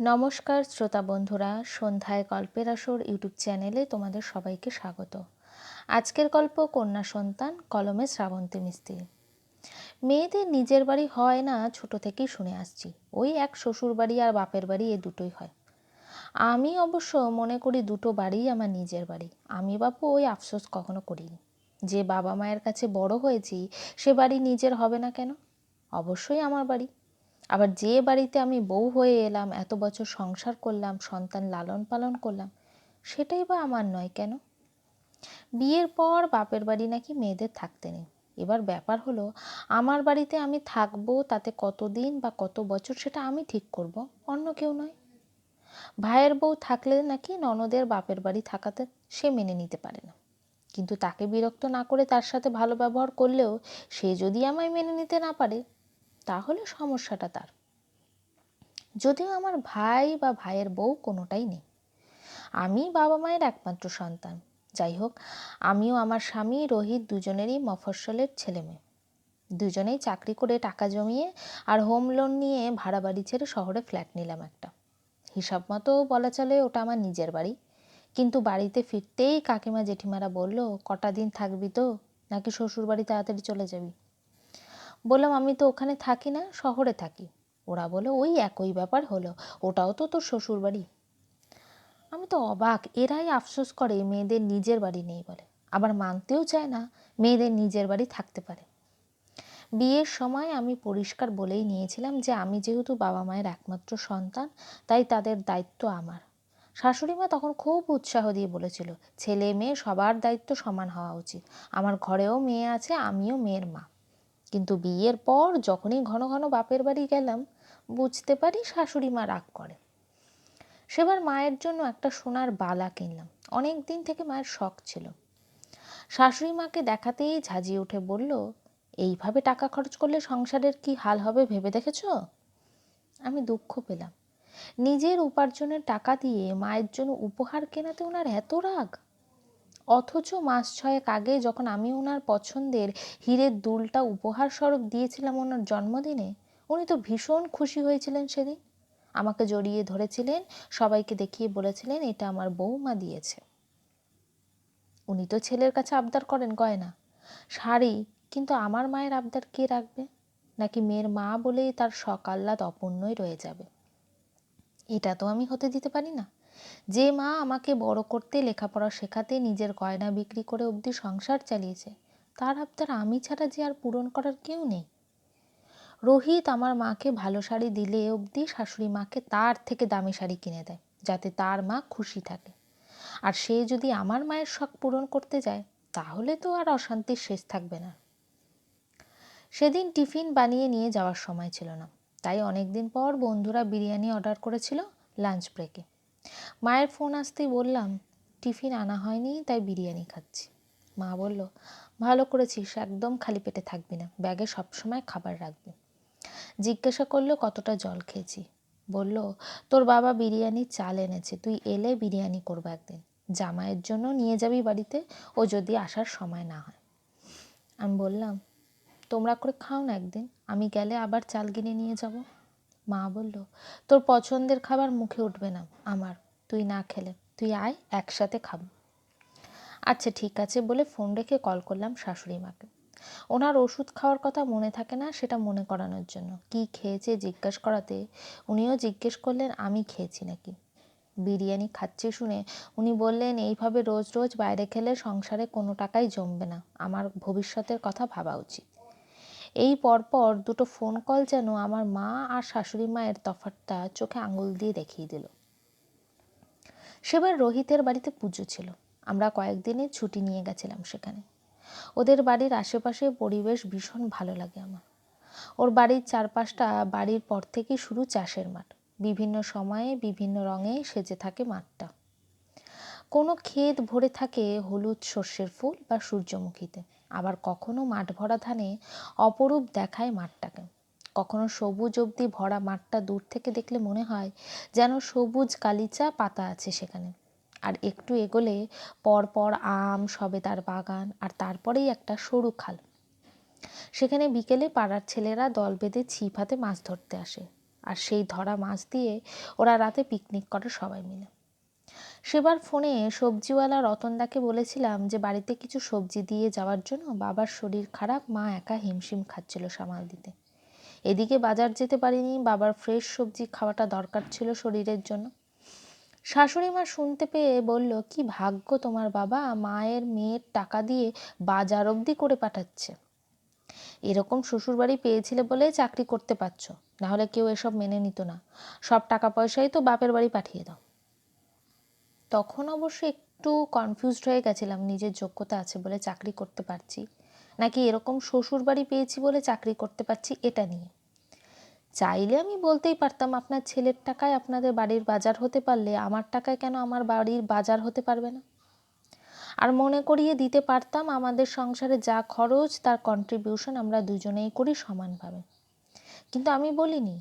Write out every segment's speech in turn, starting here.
নমস্কার শ্রোতা বন্ধুরা, সন্ধ্যায় গল্পের আসর ইউটিউব চ্যানেলে তোমাদের সবাইকে স্বাগত। আজকের গল্প কন্যা সন্তান, কলমে শ্রাবন্তী মিস্ত্রি। মেয়েদের নিজের বাড়ি হয় না, ছোট থেকেই শুনে আসছি। ওই এক শ্বশুর বাড়ি আর বাপের বাড়ি এ দুটোই হয়। আমি অবশ্য মনে করি দুটো বাড়িই আমার নিজের বাড়ি। আমি বাপু ওই আফসোস কখনো করিনি। যে বাবা মায়ের কাছে বড় হয়েছি, সে বাড়ি নিজের হবে না কেন? অবশ্যই আমার বাড়ি। আবার যে বাড়িতে আমি বউ হয়ে এলাম, এত বছর সংসার করলাম, সন্তান লালন পালন করলাম, সেটাই বা আমার নয় কেন? বিয়ের পর বাপের বাড়ি নাকি মেয়েদের থাকতে নেই। এবার ব্যাপার হলো, আমার বাড়িতে আমি থাকব তাতে কতদিন বা কত বছর সেটা আমি ঠিক করব, অন্য কেউ নয়। ভাইয়ের বউ থাকলে নাকি ননদের বাপের বাড়ি থাকাতে সে মেনে নিতে পারে না। কিন্তু তাকে বিরক্ত না করে তার সাথে ভালো ব্যবহার করলেও সে যদি আমায় মেনে নিতে না পারে তাহলে সমস্যাটা তার। যদিও আমার ভাই বা ভাইয়ের বউ কোনোটাই নেই। আমি বাবা মায়ের একমাত্র সন্তান। যাই হোক, আমিও আমার স্বামী, রোহিত দুজনেরই মফস্বলের ছেলে মেয়ে। দুজনেই চাকরি করে টাকা জমিয়ে আর হোম লোন নিয়ে ভাড়া বাড়ি ছেড়ে শহরে ফ্ল্যাট নিলাম একটা। হিসাব মতো বলা চলে ওটা আমার নিজের বাড়ি। কিন্তু বাড়িতে ফিরতেই কাকিমা জেঠিমারা বলল, কটা দিন থাকবি তো? নাকি শ্বশুর বাড়ি তাড়াতাড়ি চলে যাবি? বললাম, আমি তো ওখানে থাকি না, শহরে থাকি। ওরা বলে ওই একই ব্যাপার হলো, ওটাও তো তোর শ্বশুর বাড়ি আমি তো অবাক, এরাই আফসোস করে মেয়েদের নিজের বাড়ি নেই বলে। আবার মানতেও চায় না, মেয়েদের নিজের বাড়ি থাকতে পারে। বিয়ের সময় আমি পরিষ্কার বলেই নিয়েছিলাম যে, আমি যেহেতু বাবা মায়ের একমাত্র সন্তান, তাই তাদের দায়িত্ব আমার। শাশুড়ি মা তখন খুব উৎসাহ দিয়ে বলেছিল, ছেলে মেয়ে সবার দায়িত্ব সমান হওয়া উচিত। আমার ঘরেও মেয়ে আছে, আমিও মেয়ের মা। কিন্তু বিয়ের পর যখনই ঘন ঘন বাপের বাড়ি গেলাম, বুঝতে পারি শাশুড়ি মা রাগ করে সেবার মায়ের জন্য একটা সোনার বালা কিনলাম। অনেক দিন থেকে মায়ের শখ ছিল। শাশুড়ি মাকে দেখাতেই ঝাঁজিয়ে উঠে বলল, এইভাবে টাকা খরচ করলে সংসারের কি হাল হবে ভেবে দেখেছ? আমি দুঃখ পেলাম। নিজের উপার্জনের টাকা দিয়ে মায়ের জন্য উপহার কেনাতে ওনার এত রাগ। অথচ মাস ছয়েক আগে যখন আমি ওনার পছন্দের হীরের দুলটা উপহার স্বরূপ দিয়েছিলাম ওনার জন্মদিনে, উনি তো ভীষণ খুশি হয়েছিলেন সেদিন। আমাকে জড়িয়ে ধরেছিলেন, সবাইকে দেখিয়ে বলেছিলেন, এটা আমার বৌমা দিয়েছে। উনি তো ছেলের কাছে আবদার করেন গয়না, শাড়ি, কিন্তু আমার মায়ের আবদার কে রাখবে? নাকি মেয়ের মা বলেই তার সকাল্লাদ অপূর্ণই রয়ে যাবে? এটা তো আমি হতে দিতে পারি না। যে মা আমাকে বড় করতে, লেখাপড়া শেখাতে, নিজের গয়না বিক্রি করে অবধি সংসার চালিয়েছে, তার আবদার আমি ছাড়া যে আর পূরণ করার কেউ নেই। রোহিত আমার মাকে ভালো শাড়ি দিলে অবধি শাশুড়ি মাকে তার থেকে দামি শাড়ি কিনে দেয়, যাতে তার মা খুশি থাকে। আর সে যদি আমার মায়ের শখ পূরণ করতে যায়, তাহলে তো আর অশান্তির শেষ থাকবে না। সেদিন টিফিন বানিয়ে নিয়ে যাওয়ার সময় ছিল না, তাই অনেক দিন পর বন্ধুরা বিরিয়ানি অর্ডার করেছিল লাঞ্চ ব্রেকে। মায়ের ফোন আসতেই বললাম, টিফিন আনা হয়নি, তাই বিরিয়ানি খাচ্ছি। মা বলল, ভালো করেছিস, একদম খালি পেটে থাকবি না, ব্যাগে সবসময় খাবার রাখবি। জিজ্ঞাসা করল, কতটা জল খেয়েছি? বলল, তোর বাবা বিরিয়ানি চাল এনেছে, তুই এলে বিরিয়ানি করব একদিন। জামাইয়ের জন্য নিয়ে যাবি বাড়িতে, ও যদি আসার সময় না হয়। আমি বললাম, তোমরা করে খাও না একদিন, আমি গেলে আবার চাল কিনে নিয়ে যাব। মা বলল, তোর পছন্দের খাবার মুখে উঠবে না, আমার তুই না খেলে, তুই আয়, একসাথে খাব। আচ্ছা ঠিক আছে বলে ফোন রেখে কল করলাম শাশুড়ি মাকে। ওনার ওষুধ খাওয়ার কথা মনে থাকে না, সেটা মনে করানোর জন্য। কি খেয়েছে জিজ্ঞেস করাতে উনিও জিজ্ঞেস করলেন, আমি খেয়েছি নাকি? বিরিয়ানি খাচ্ছি শুনে উনি বললেন, এইভাবে রোজ রোজ বাইরে খেলে সংসারে কোনো টাকাই জমবে না। আমার ভবিষ্যতের কথা ভাবা উচিত। এই পরপর দুটো ফোন কল যেন আমার মা আর শাশুড়ি মায়ের তফাতটা চোখে আঙুল দিয়ে দেখিয়ে দিল। সেবার রোহিতের বাড়িতে পুজো ছিল। আমরা কয়েকদিনের ছুটি নিয়ে গেছিলাম সেখানে। ওদের বাড়ির আশেপাশে পরিবেশ ভীষণ ভালো লাগে আমার। ওর বাড়ির চারপাশটা বাড়ির পর থেকেই শুরু চাষের মাঠ। বিভিন্ন সময়ে বিভিন্ন রঙে সেজে থাকে মাঠটা। কোনো ক্ষেত ভরে থাকে হলুদ সর্ষের ফুল বা সূর্যমুখীতে। আবার কখনো মাঠ ভরা ধানে অপরূপ দেখায় মাঠটাকে। কখনো সবুজ অবধি ভরা মাঠটা দূর থেকে দেখলে মনে হয় যেন সবুজ গালিচা পাতা আছে সেখানে। আর একটু এগোলে পরপর আম, সবেদার বাগান আর তারপরেই একটা সরু খাল। সেখানে বিকেলে পাড়ার ছেলেরা দল বেঁধে ছিপ হাতে মাছ ধরতে আসে। আর সেই ধরা মাছ দিয়ে ওরা রাতে পিকনিক করে সবাই মিলে। সেবার ফোনে সবজিওয়ালা রতনদাকে বলেছিলাম যে, বাড়িতে কিছু সবজি দিয়ে যাওয়ার জন্য বাবার শরীর খারাপ, মা একা হিমশিম খাচ্ছিল সামাল দিতে। এদিকে বাজার যেতে পারিনি, বাবার ফ্রেশ সবজি খাওয়াটা দরকার ছিল শরীরের জন্য। শাশুড়ি মা শুনতে পেয়ে বলল, কি ভাগ্য তোমার বাবা, মায়ের মেয়ের টাকা দিয়ে বাজার অবধি করে পাঠাচ্ছে। এরকম শ্বশুরবাড়ি পেয়েছিলে বলে চাকরি করতে পারছ, নাহলে কেউ এসব মেনে নিত না। সব টাকা পয়সাই তো বাপের বাড়ি পাঠিয়ে দাও। তখন অবশ্য একটু কনফিউজড হয়ে গেছিলাম, নিজের যোগ্যতা আছে বলে চাকরি করতে পারছি। নাকি এরকম শ্বশুর বাড়ি পেয়েছি বলে চাকরি করতে পারছি এটা নিয়ে? চাইলে আমি বলতেই পারতাম, আপনার ছেলের টাকায় আপনাদের বাড়ির বাজার হতে পারলে আমার টাকায় কেন আমার বাড়ির বাজার হতে পারবে না? আর মনে করিয়ে দিতে পারতাম, আমাদের সংসারে যা খরচ তার কন্ট্রিবিউশন আমরা দুজনেই করি সমানভাবে। কিন্তু আমি বলিনি,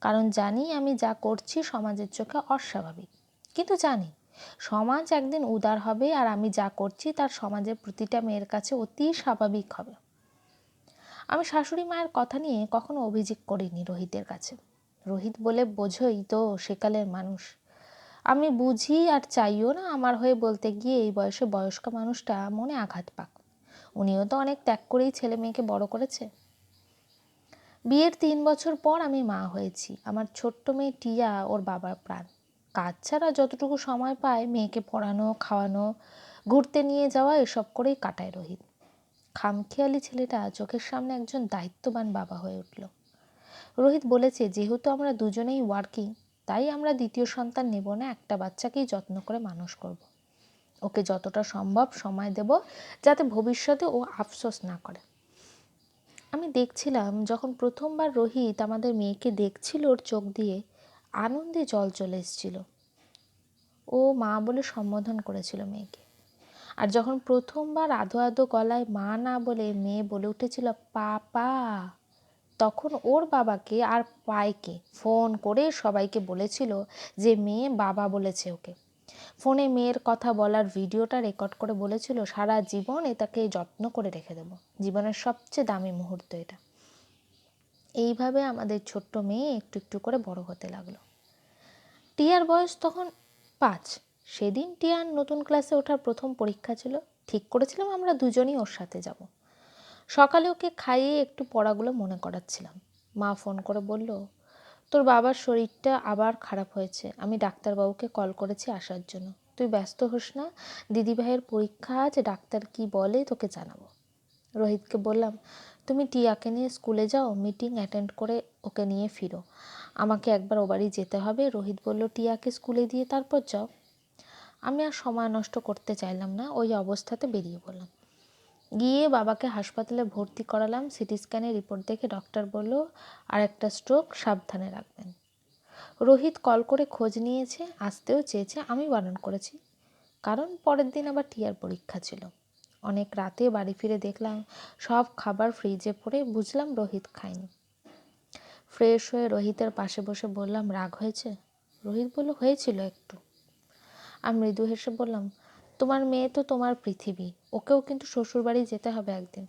কারণ জানি আমি যা করছি সমাজের চোখে অস্বাভাবিক। কিন্তু জানি সমাজ একদিন উদার হবে আর আমি যা করছি তার সমাজের প্রতিটা মেয়ের কাছে অতি স্বাভাবিক হবে। আমি শাশুড়ি মায়ের কথা নিয়ে কখনো অভিযোগ করিনি রোহিতের কাছে। রোহিত বলে, বোঝই তো সেকালের মানুষ। আমি বুঝি আর চাইও না আমার হয়ে বলতে গিয়ে এই বয়সে বয়স্ক মানুষটা মনে আঘাত পাক। উনিও তো অনেক ত্যাগ করেই ছেলে মেয়েকে বড় করেছে। বিয়ের তিন বছর পর আমি মা হয়েছি। আমার ছোট্ট মেয়ে টিয়া ওর বাবার প্রাণ। কাজ ছাড়া যতটুকু সময় পায় মেয়েকে পড়ানো, খাওয়ানো, ঘুরতে নিয়ে যাওয়া, এসব করেই কাটায় রোহিত। খামখেয়ালি ছেলেটা চোখের সামনে একজন দায়িত্ববান বাবা হয়ে উঠল। রোহিত বলেছে, যেহেতু আমরা দুজনেই ওয়ার্কিং তাই আমরা দ্বিতীয় সন্তান নেব না, একটা বাচ্চাকেই যত্ন করে মানুষ করব। ওকে যতটা সম্ভব সময় দেব, যাতে ভবিষ্যতে ও আফসোস না করে। আমি দেখছিলাম, যখন প্রথমবার রোহিত আমাদের মেয়েকে দেখছিল ওর চোখ দিয়ে আনন্দে জল চলে এসেছিল। ও মা বলে সম্বোধন করেছিল মেয়েকে। আর যখন প্রথমবার আধো আধো গলায় মা না বলে মেয়ে বলে উঠেছিল, পাপা, তখন ওর বাবাকে আর পায়কে ফোন করে সবাইকে বলেছিল যে মেয়ে বাবা বলেছে ওকে। ফোনে মেয়ের কথা বলার ভিডিওটা রেকর্ড করে বলেছিল, সারা জীবন এটাকে যত্ন করে রেখে দেবো। জীবনের সবচেয়ে দামি মুহূর্ত এটা। এইভাবে আমাদের ছোট্ট মেয়ে একটু একটু করে বড় হতে লাগল। টিয়ার বয়স তখন পাঁচ। সেদিন টিয়ার নতুন ক্লাসে ওঠার প্রথম পরীক্ষা ছিল। ঠিক করেছিলাম আমরা দুজনই ওর সাথে যাব। সকালে ওকে খাইয়ে একটু পড়াগুলো মনে করাচ্ছিলাম। মা ফোন করে বলল, তোর বাবার শরীরটা আবার খারাপ হয়েছে। আমি ডাক্তারবাবুকে কল করেছি আসার জন্য। তুই ব্যস্ত হোস না। দিদিভাইয়ের পরীক্ষা আছে, ডাক্তার কি বলে তোকে জানাব। রোহিতকে বললাম তুমি টিয়াকে নিয়ে স্কুলে যাও, মিটিং অ্যাটেন্ড করে ওকে নিয়ে ফিরো। আমাকে একবার ও বাড়ি যেতে হবে। রোহিত বলল, টিয়াকে স্কুলে দিয়ে তারপর যাও। আমি আর সময় নষ্ট করতে চাইলাম না, ওই অবস্থাতে বেরিয়ে পড়লাম। গিয়ে বাবাকে হাসপাতালে ভর্তি করালাম। সিটি স্ক্যানে রিপোর্ট দেখে ডক্টর বলল আর একটা স্ট্রোক, সাবধানে রাখবেন। রোহিত কল করে খোঁজ নিয়েছে, আসতেও চেয়েছে, আমি বারণ করেছি। কারণ পরের দিন আবার টিয়ার পরীক্ষা ছিল। অনেক রাতে বাড়ি ফিরে দেখলাম সব খাবার ফ্রিজে পড়ে, বুঝলাম রোহিত খায়নি। ফ্রেশ হয়ে রোহিতের পাশে বসে বললাম, রাগ হয়েছে? রোহিত বলল, হয়েছিল একটু। আমি মৃদু হেসে বললাম, তোমার মেয়ে তো তোমার পৃথিবী, ওকেও কিন্তু শ্বশুরবাড়ি যেতে হবে একদিন।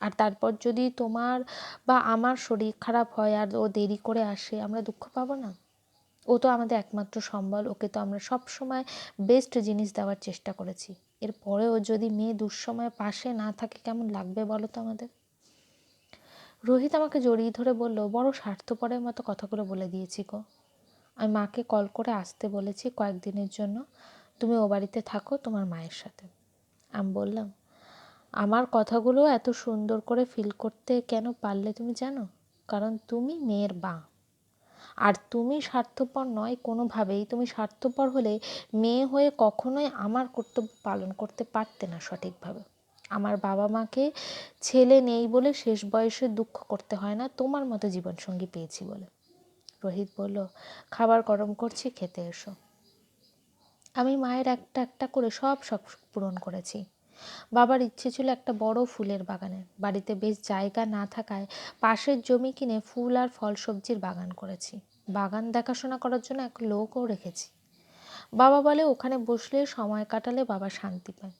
আর তারপর যদি তোমার বা আমার শরীর খারাপ হয় আর ও দেরি করে আসে, আমরা দুঃখ পাবো না? ও তো আমাদের একমাত্র সম্বল, ওকে তো আমরা সব সময় বেস্ট জিনিস দেওয়ার চেষ্টা করেছি। এরপরেও যদি মেয়ে দুঃসময়ে পাশে না থাকে, কেমন লাগবে বলো তো আমাদের? রোহিত আমাকে জড়িয়ে ধরে বলল, বড় স্বার্থপরের মতো কথাগুলো বলে দিয়েছি গো। আমি মাকে কল করে আসতে বলেছি কয়েকদিনের জন্য। তুমি ও বাড়িতে থাকো তোমার মায়ের সাথে। আমি বললাম, আমার কথাগুলো এত সুন্দর করে ফিল করতে কেন পারলে তুমি জানো? কারণ তুমি মেয়ের বা। আর তুমি স্বার্থপর নয় কোনোভাবেই। তুমি স্বার্থপর হলে মেয়ে হয়ে কখনোই আমার কর্তব্য পালন করতে পারতে না সঠিকভাবে। আমার বাবা মাকে ছেলে নেই বলে শেষ বয়সে দুঃখ করতে হয় না, তোমার মতো জীবনসঙ্গী পেয়েছি বলে। রোহিত বলল, খাবার গরম করছি, খেতে এসো। আমি মায়ের একটা একটা করে সব শখ পূরণ করেছি। বাবার ইচ্ছে ছিল একটা বড় ফুলের বাগানের বাড়িতে বেশ জায়গা না থাকায় পাশের জমি কিনে ফুল আর ফল সবজির বাগান করেছি। বাগান দেখাশোনা করার জন্য এক লোকও রেখেছি। বাবা বলে ওখানে বসলে সময় কাটালে বাবা শান্তি পায়।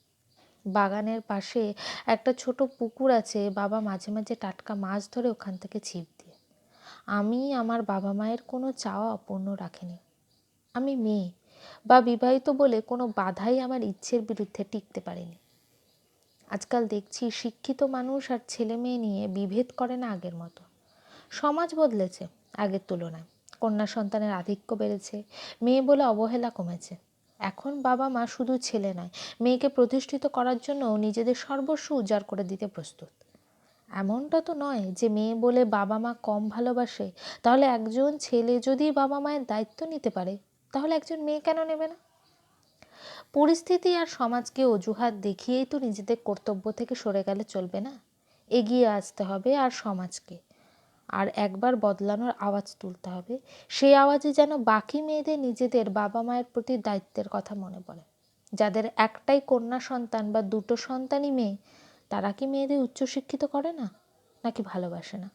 বাগানের পাশে একটা ছোট পুকুর আছে, বাবা মাঝে মাঝে টাটকা মাছ ধরে ওখান থেকে ছিপ দিয়ে। আমি আমার বাবা মায়ের কোনো চাওয়া অপূর্ণ রাখিনি। আমি মেয়ে। বা বিবাহিত বলে কোনো বাধাই আমার ইচ্ছের বিরুদ্ধে টিকতে পারেনি। আজকাল দেখছি শিক্ষিত মানুষ আর ছেলে মেয়ে নিয়ে বিভেদ করে না আগের মতো। সমাজ বদলেছে আগের তুলনায়। কন্যা সন্তানের আধিক্য বেড়েছে, মেয়ে বলে অবহেলা কমেছে। এখন বাবা মা শুধু ছেলে নয়, মেয়েকে প্রতিষ্ঠিত করার জন্য নিজেদের সর্বস্ব উজাড় করে দিতে প্রস্তুত। এমনটা তো নয় যে মেয়ে বলে বাবা মা কম ভালোবাসে, তাহলে একজন ছেলে যদি বাবা মায়ের দায়িত্ব নিতে পারে, তাহলে একজন মেয়ে কেন নেবে না? পরিস্থিতি আর সমাজকে অজুহাত দেখিয়েই তো নিজেদের কর্তব্য থেকে সরে গেলে চলবে না? এগিয়ে আসতে হবে আর সমাজকে। আর একবার বদলানোর আওয়াজ তুলতে হবে। সেই আওয়াজে যেন বাকি মেয়েদের নিজেদের বাবা মায়ের প্রতি দায়িত্বের কথা মনে পড়ে। যাদের একটাই কন্যা সন্তান বা দুটো সন্তানই মেয়ে, তারা কি মেয়েদের উচ্চশিক্ষিত করে না? নাকি ভালোবাসে না?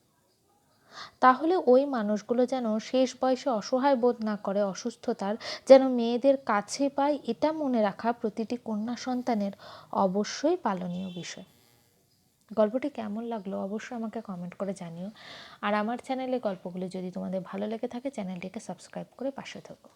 তাহলে ওই মানুষগুলো যেন শেষ বয়সে অসহায় বোধ না করে অসুস্থতার, যেন মেয়েদের কাছে পায় এটা মনে রাখা প্রতিটি কন্যা সন্তানের অবশ্যই পালনীয় বিষয়। গল্পটি কেমন লাগল অবশ্যই আমাকে কমেন্ট করে জানিও। আর আমার চ্যানেলে গল্পগুলো যদি তোমাদের ভালো লেগে থাকে চ্যানেলটিকে সাবস্ক্রাইব করে পাশে থাকো।